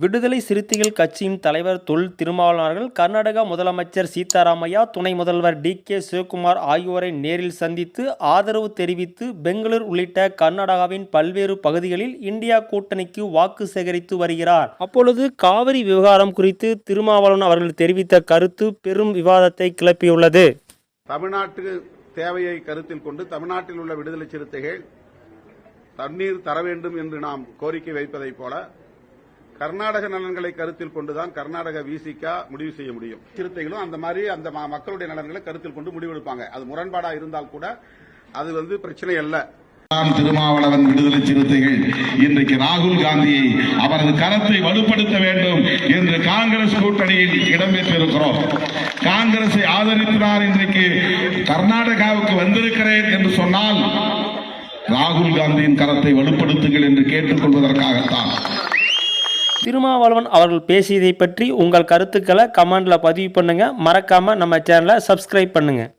விடுதலை சிறுத்தைகள் கட்சியின் தலைவர் தொல் திருமாவளவர்கள் கர்நாடக முதலமைச்சர் சீதாராமையா துணை முதல்வர் டி கே சிவகுமார் ஆகியோரை நேரில் சந்தித்து ஆதரவு தெரிவித்து பெங்களூர் உள்ளிட்ட கர்நாடகாவின் பல்வேறு பகுதிகளில் இந்தியா கூட்டணிக்கு வாக்கு சேகரித்து வருகிறார். அப்பொழுது காவிரி விவகாரம் குறித்து திருமாவளவன் அவர்கள் தெரிவித்த கருத்து பெரும் விவாதத்தை கிளப்பியுள்ளது. தமிழ்நாட்டு தேவையை கருத்தில் கொண்டு தமிழ்நாட்டில் உள்ள விடுதலை சிறுத்தைகள் தண்ணீர் தர வேண்டும் என்று நாம் கோரிக்கை வைப்பதைப் போல கர்நாடக நலன்களை கருத்தில் கொண்டுதான் கர்நாடக விசிகா முடிவு செய்ய முடியும். சிறுத்தைகளும் அந்த மாதிரி அந்த மக்களுடைய நலன்களை கருத்தில் கொண்டு முடிவெடுப்பாங்க அது முரண்பாடா இருந்தால் கூட அது வந்து பிரச்சனை அல்ல. திருமாவளவன் விடுதலை சிறுத்தைகள் இன்றைக்கு ராகுல் காந்தியை அவரது கரத்தை வலுப்படுத்த வேண்டும் என்று காங்கிரஸ் கூட்டணியில் இடம்பெற்றிருக்கிறோம். காங்கிரஸை ஆதரித்து இன்றைக்கு கர்நாடகாவுக்கு வந்திருக்கிறேன் என்று சொன்னால் ராகுல் காந்தியின் கரத்தை வலுப்படுத்துங்கள் என்று கேட்டுக்கொள்வதற்காகத்தான். திருமாவளவன் அவர்கள் பேசியதை பற்றி உங்கள் கருத்துக்களை கமெண்டில் பதிவு பண்ணுங்கள் மறக்காமல் நம்ம சேனலை சப்ஸ்கிரைப் பண்ணுங்கள்